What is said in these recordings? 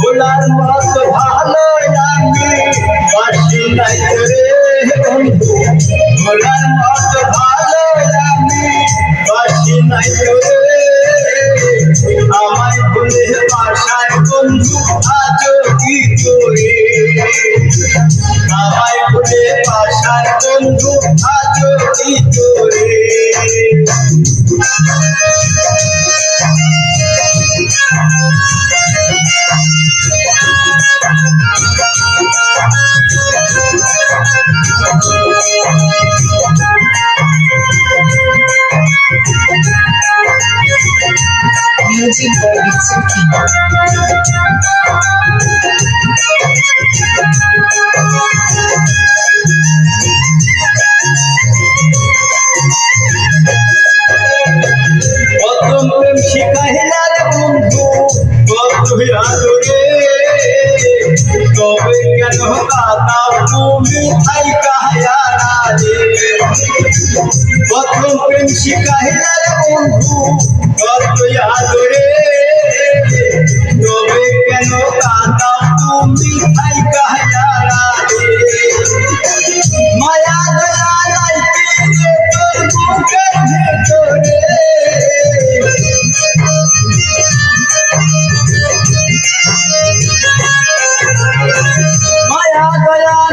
ভোলার মত ভালো লাগে বাসি নাই রে বন্ধু। আমায় বলে বাসায় বন্ধু Music by Bitsuki. বেশি কাহিনা রে বন্ধু কতই আদরে তবে কেন কাতা তুমি তাই কাহায়া রাজে। প্রথম প্রেম শিকাহিনা রে বন্ধু কতই আদরে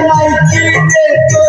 like you did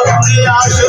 সামনে আসো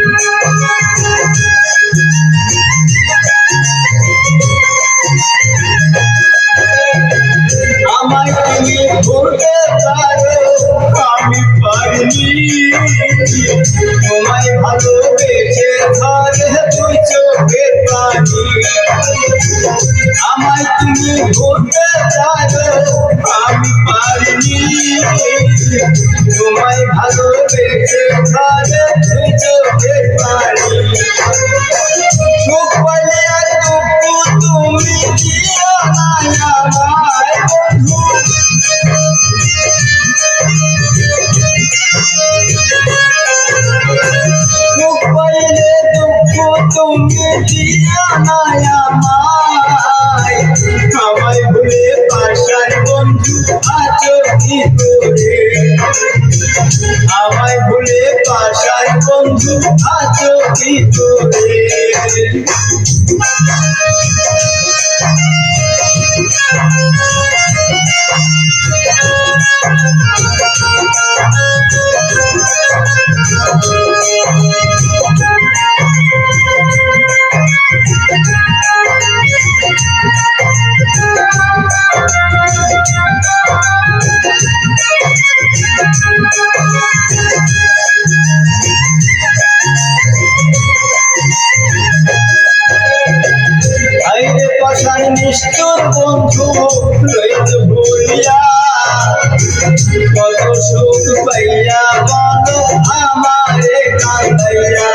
কত সুখ পাইয়া বলো আমারে কান্দাইয়া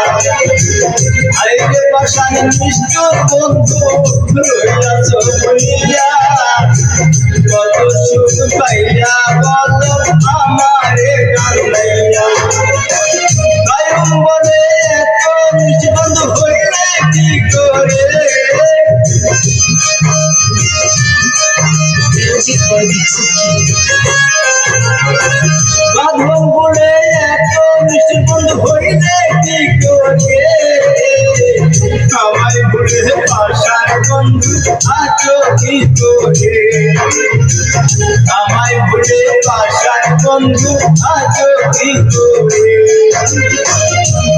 আইরে পাশান নিষ্ঠুর বন্ধু রইয়া চলিয়া কত সুখ পাইয়া বলো আমারে কান্দাইয়া কায়ম বলে বাঁধন বলে এত মিষ্টি বন্ধ হইলে কি করে? আমায় বলে পাশার বন্ধু আছো কি করে? আমায় বলে পাশার বন্ধু আছো কি করে?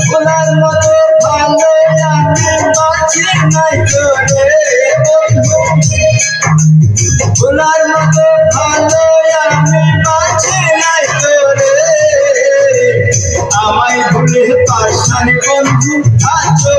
বলার মতো পাশান বন্ধু আছো